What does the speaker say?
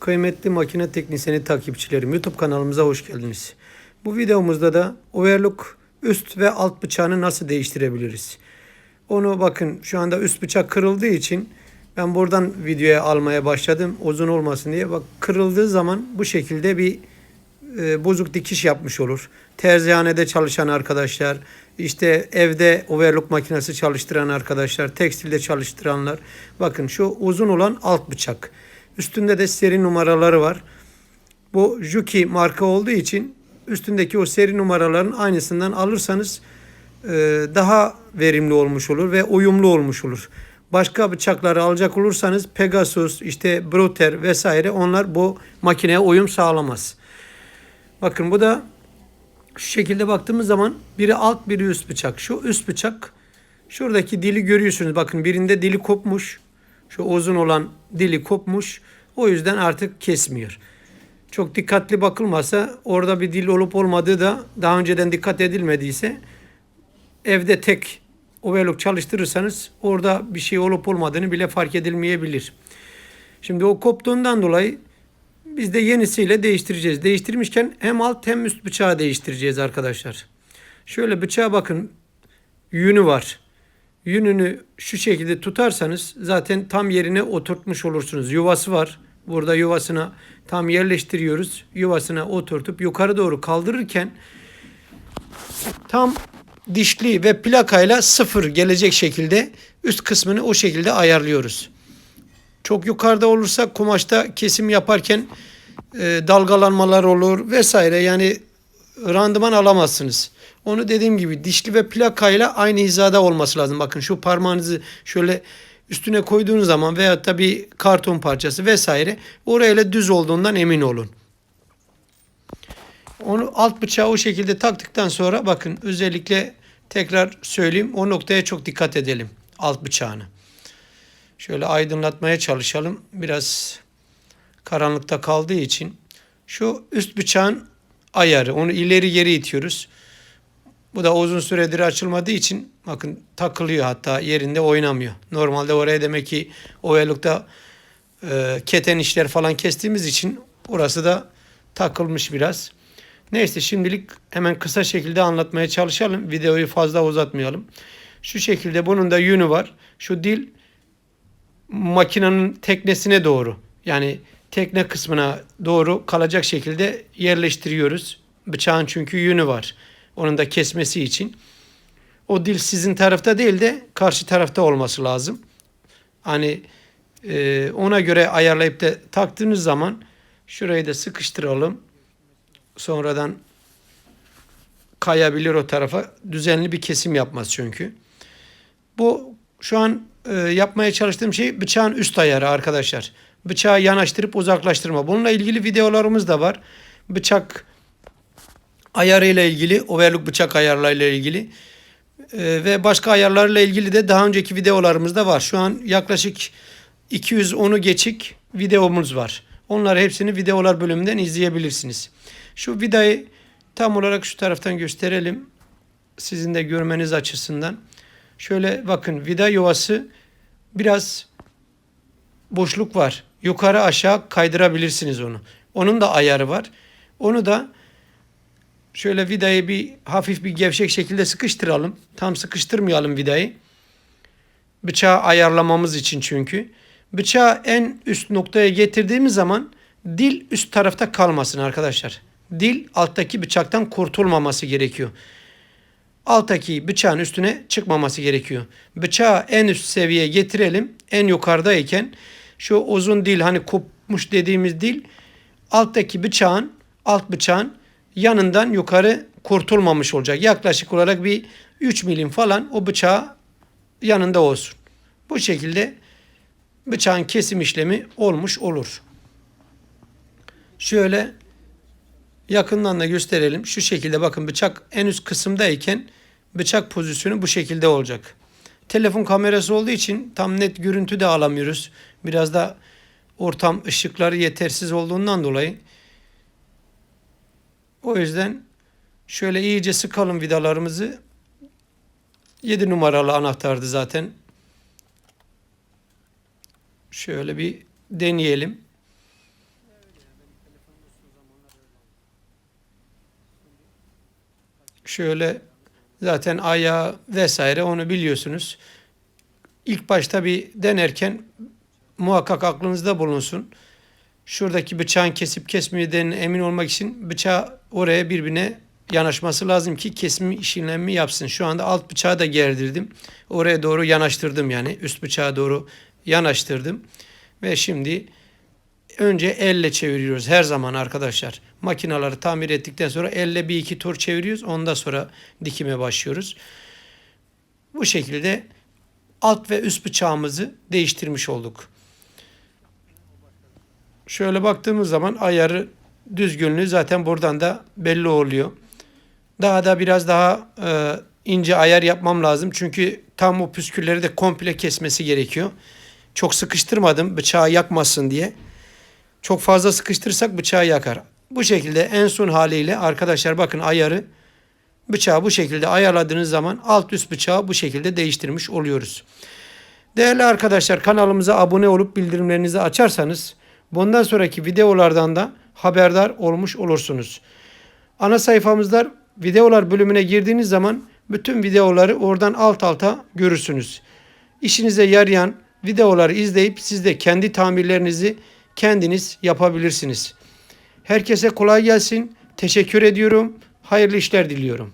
Kıymetli makine teknisyeni takipçilerim YouTube kanalımıza hoş geldiniz. Bu videomuzda da overlock üst ve alt bıçağını nasıl değiştirebiliriz? Onu bakın şu anda üst bıçak kırıldığı için ben buradan videoya almaya başladım uzun olmasın diye. Bak kırıldığı zaman bu şekilde bir e, bozuk dikiş yapmış olur. Terzihanede çalışan arkadaşlar, işte evde overlock makinesi çalıştıran arkadaşlar, tekstilde çalıştıranlar. Bakın şu uzun olan alt bıçak. Üstünde de seri numaraları var. Bu Juki marka olduğu için üstündeki o seri numaraların aynısından alırsanız e, daha verimli olmuş olur ve uyumlu olmuş olur. Başka bıçakları alacak olursanız Pegasus, işte Brother vesaire onlar bu makineye uyum sağlamaz. Bakın bu da şu şekilde baktığımız zaman biri alt biri üst bıçak. Şu üst bıçak şuradaki dili görüyorsunuz. Bakın birinde dili kopmuş. Şu uzun olan dili kopmuş. O yüzden artık kesmiyor. Çok dikkatli bakılmasa orada bir dil olup olmadığı da daha önceden dikkat edilmediyse evde tek overlock çalıştırırsanız orada bir şey olup olmadığını bile fark edilmeyebilir. Şimdi o koptuğundan dolayı biz de yenisiyle değiştireceğiz. Değiştirmişken hem alt hem üst bıçağı değiştireceğiz arkadaşlar. Şöyle bıçağa bakın. Yünü var. Yününü şu şekilde tutarsanız zaten tam yerine oturtmuş olursunuz. Yuvası var. Burada yuvasına tam yerleştiriyoruz. Yuvasına oturtup yukarı doğru kaldırırken tam dişli ve plakayla sıfır gelecek şekilde üst kısmını o şekilde ayarlıyoruz. Çok yukarıda olursa kumaşta kesim yaparken e, dalgalanmalar olur vesaire yani randıman alamazsınız. Onu dediğim gibi dişli ve plakayla aynı hizada olması lazım. Bakın şu parmağınızı şöyle üstüne koyduğunuz zaman veya da bir karton parçası vesaire orayla düz olduğundan emin olun. Onu alt bıçağı o şekilde taktıktan sonra bakın özellikle tekrar söyleyeyim o noktaya çok dikkat edelim alt bıçağını. Şöyle aydınlatmaya çalışalım. Biraz karanlıkta kaldığı için şu üst bıçağın ayarı onu ileri geri itiyoruz. Bu da uzun süredir açılmadığı için bakın takılıyor hatta yerinde oynamıyor. Normalde oraya demek ki overlock'ta e, keten işler falan kestiğimiz için orası da takılmış biraz. Neyse şimdilik hemen kısa şekilde anlatmaya çalışalım. Videoyu fazla uzatmayalım. Şu şekilde bunun da yünü var. Şu dil makinenin teknesine doğru yani tekne kısmına doğru kalacak şekilde yerleştiriyoruz. Bıçağın çünkü yünü var. Onun da kesmesi için. O dil sizin tarafta değil de karşı tarafta olması lazım. Hani e, ona göre ayarlayıp da taktığınız zaman şurayı da sıkıştıralım. Sonradan kayabilir o tarafa. Düzenli bir kesim yapmaz çünkü. Bu şu an e, yapmaya çalıştığım şey bıçağın üst ayarı arkadaşlar. Bıçağı yanaştırıp uzaklaştırma. Bununla ilgili videolarımız da var. Bıçak ayarıyla ilgili, overlock bıçak ayarlarıyla ilgili e, ve başka ayarlarla ilgili de daha önceki videolarımız da var. Şu an yaklaşık 210'u geçik videomuz var. Onları hepsini videolar bölümünden izleyebilirsiniz. Şu vidayı tam olarak şu taraftan gösterelim. Sizin de görmeniz açısından. Şöyle bakın vida yuvası biraz boşluk var. Yukarı aşağı kaydırabilirsiniz onu. Onun da ayarı var. Onu da şöyle vidayı bir hafif bir gevşek şekilde sıkıştıralım. Tam sıkıştırmayalım vidayı. Bıçağı ayarlamamız için çünkü. Bıçağı en üst noktaya getirdiğimiz zaman dil üst tarafta kalmasın arkadaşlar. Dil alttaki bıçaktan kurtulmaması gerekiyor alttaki bıçağın üstüne çıkmaması gerekiyor. Bıçağı en üst seviyeye getirelim. En yukarıdayken şu uzun dil hani kopmuş dediğimiz dil alttaki bıçağın alt bıçağın yanından yukarı kurtulmamış olacak. Yaklaşık olarak bir 3 milim falan o bıçağı yanında olsun. Bu şekilde bıçağın kesim işlemi olmuş olur. Şöyle yakından da gösterelim. Şu şekilde bakın bıçak en üst kısımdayken bıçak pozisyonu bu şekilde olacak. Telefon kamerası olduğu için tam net görüntü de alamıyoruz. Biraz da ortam ışıkları yetersiz olduğundan dolayı. O yüzden şöyle iyice sıkalım vidalarımızı. 7 numaralı anahtardı zaten. Şöyle bir deneyelim. Şöyle zaten ayağı vesaire onu biliyorsunuz. İlk başta bir denerken muhakkak aklınızda bulunsun. Şuradaki bıçağın kesip kesmediğine emin olmak için bıçağı oraya birbirine yanaşması lazım ki kesim işlemini yapsın. Şu anda alt bıçağı da gerdirdim. Oraya doğru yanaştırdım yani. Üst bıçağa doğru yanaştırdım. Ve şimdi önce elle çeviriyoruz her zaman arkadaşlar. Makinaları tamir ettikten sonra elle bir iki tur çeviriyoruz. Ondan sonra dikime başlıyoruz. Bu şekilde alt ve üst bıçağımızı değiştirmiş olduk. Şöyle baktığımız zaman ayarı düzgünlüğü zaten buradan da belli oluyor. Daha da biraz daha e, ince ayar yapmam lazım. Çünkü tam o püskülleri de komple kesmesi gerekiyor. Çok sıkıştırmadım bıçağı yakmasın diye. Çok fazla sıkıştırırsak bıçağı yakar. Bu şekilde en son haliyle arkadaşlar bakın ayarı bıçağı bu şekilde ayarladığınız zaman alt üst bıçağı bu şekilde değiştirmiş oluyoruz. Değerli arkadaşlar kanalımıza abone olup bildirimlerinizi açarsanız bundan sonraki videolardan da haberdar olmuş olursunuz. Ana sayfamızda videolar bölümüne girdiğiniz zaman bütün videoları oradan alt alta görürsünüz. İşinize yarayan videoları izleyip siz de kendi tamirlerinizi kendiniz yapabilirsiniz. Herkese kolay gelsin. Teşekkür ediyorum. Hayırlı işler diliyorum.